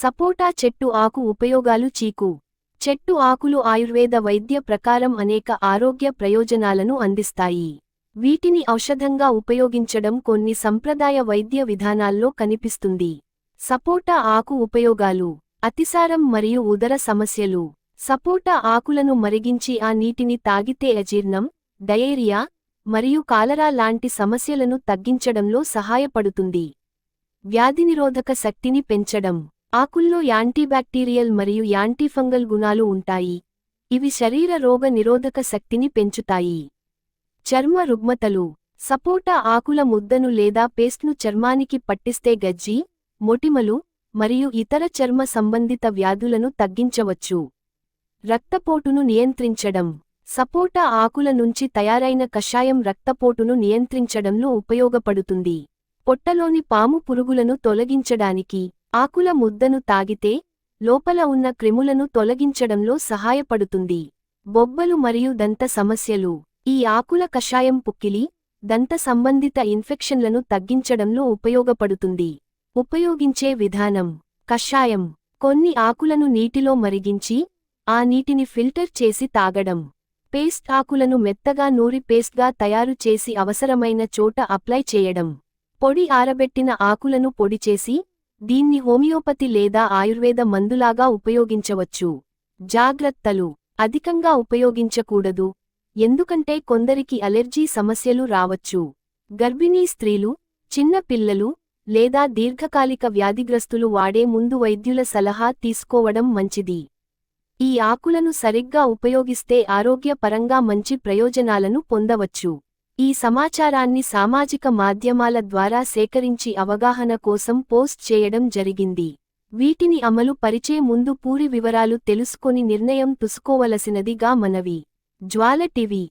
సపోటా చెట్టు ఆకు ఉపయోగాలు చీకు. చెట్టు ఆకులు ఆయుర్వేద వైద్య ప్రకారం అనేక ఆరోగ్య ప్రయోజనాలను అందిస్తాయి. వీటిని ఔషధంగా ఉపయోగించడం కొన్ని సంప్రదాయ వైద్య విధానాల్లో కనిపిస్తుంది. సపోటా ఆకు ఉపయోగాలు అతిసారం మరియు ఉదర సమస్యలు. సపోటా ఆకులను మరిగించి ఆ నీటిని తాగితే అజీర్ణం డయేరియా మరియు కాలరా లాంటి సమస్యలను తగ్గించడంలో సహాయపడుతుంది. వ్యాధినిరోధక శక్తిని పెంచడం. ఆకుల్లో యాంటీబ్యాక్టీరియల్ మరియు యాంటీఫంగల్ గుణాలు ఉంటాయి. ఇవి శరీర రోగ నిరోధక శక్తిని పెంచుతాయి. చర్మ రుగ్మతలు. సపోటా ఆకుల ముద్దను లేదా పేస్ట్ను చర్మానికి పట్టిస్తే గజ్జి మొటిమలు మరియు ఇతర చర్మ సంబంధిత వ్యాధులను తగ్గించవచ్చు. రక్తపోటును నియంత్రించడం. సపోటా ఆకుల నుంచి తయారైన కషాయం రక్తపోటును నియంత్రించడంలో ఉపయోగపడుతుంది. పొట్టలోని పాము పురుగులను తొలగించడానికి ఆకుల ముద్దను తాగితే లోపల ఉన్న క్రిములను తొలగించడంలో సహాయపడుతుంది. బొబ్బలు మరియు దంత సమస్యలు. ఈ ఆకుల కషాయం పుక్కిలి దంత సంబంధిత ఇన్ఫెక్షన్లను తగ్గించడంలో ఉపయోగపడుతుంది. ఉపయోగించే విధానం. కషాయం. కొన్ని ఆకులను నీటిలో మరిగించి ఆ నీటిని ఫిల్టర్ చేసి తాగడం. పేస్ట్ ఆకులను మెత్తగా నూరి పేస్ట్గా తయారు చేసి అవసరమైన చోట అప్లై చేయడం. పొడి ఆరబెట్టిన ఆకులను పొడి చేసి దీన్ని హోమియోపతి లేదా ఆయుర్వేద మందులాగా ఉపయోగించవచ్చు. జాగ్రత్తలు. అధికంగా ఉపయోగించకూడదు. ఎందుకంటే కొందరికి అలెర్జీ సమస్యలు రావచ్చు. గర్భిణీ స్త్రీలు చిన్న పిల్లలు లేదా దీర్ఘకాలిక వ్యాధిగ్రస్తులు వాడే ముందు వైద్యుల సలహా తీసుకోవడం మంచిది. ఈ ఆకులను సరిగ్గా ఉపయోగిస్తే ఆరోగ్యపరంగా మంచి ప్రయోజనాలను పొందవచ్చు. ఈ సమాచారాన్ని సామాజిక మాధ్యమాల ద్వారా సేకరించి అవగాహన కోసం పోస్ట్ చేయడం జరిగింది. వీటిని అమలు పరిచే ముందు పూరి వివరాలు తెలుసుకొని నిర్ణయం తుసుకోవలసినదిగా మనవి. జ్వాల టీవీ